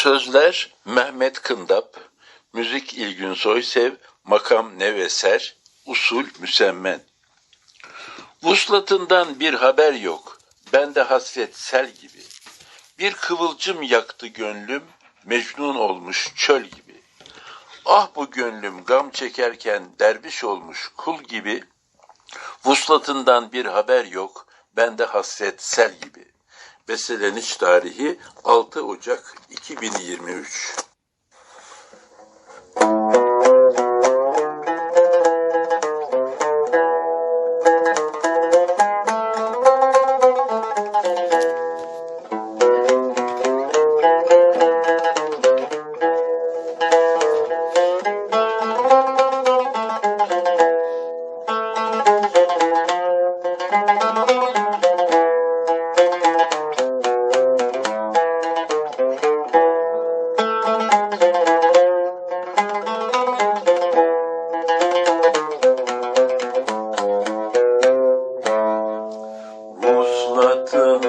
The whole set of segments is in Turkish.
Sözler Mehmet Kındap, müzik İlgün Soysev, makam Neveser, usul Müsemmen. Vuslatından bir haber yok, bende hasret sel gibi. Bir kıvılcım yaktı gönlüm, mecnun olmuş çöl gibi. Ah bu gönlüm gam çekerken derviş olmuş kul gibi. Vuslatından bir haber yok, bende hasret sel gibi. Beseleniş tarihi 6 Ocak 2023.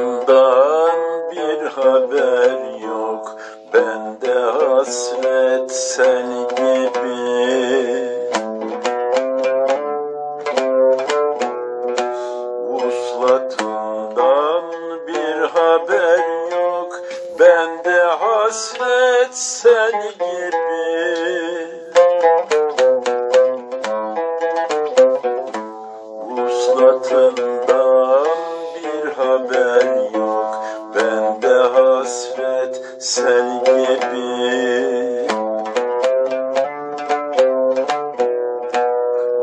Vuslatından bir haber yok. Bende hasret sel gibi. Vuslatından bir haber yok. Bende hasret sel gibi hasret sel gibi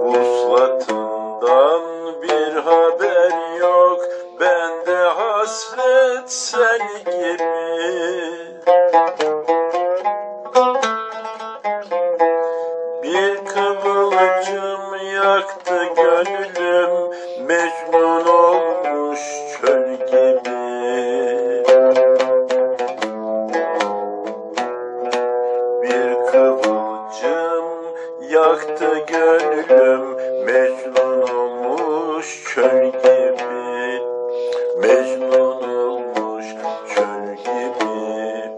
Vuslatından bir haber yok Bende hasret sel gibi çöl gibi Mecnun olmuş çöl gibi.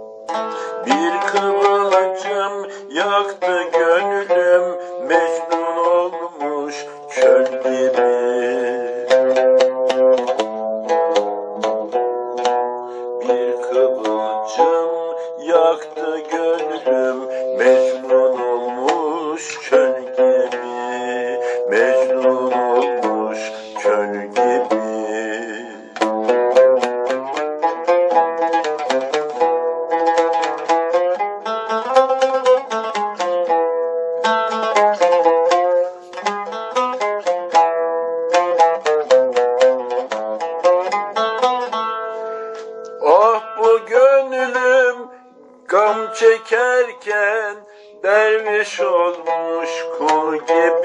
Bir kıvılcım yaktı gönlüm Mecnun gam çekerken derviş olmuş kul gibi.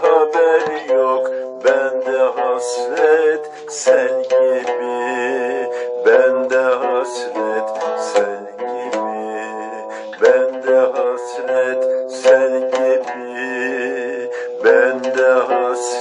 Haber yok. Bende hasret sel gibi. Bende hasret sel gibi. Bende hasret sel gibi. Bende hasret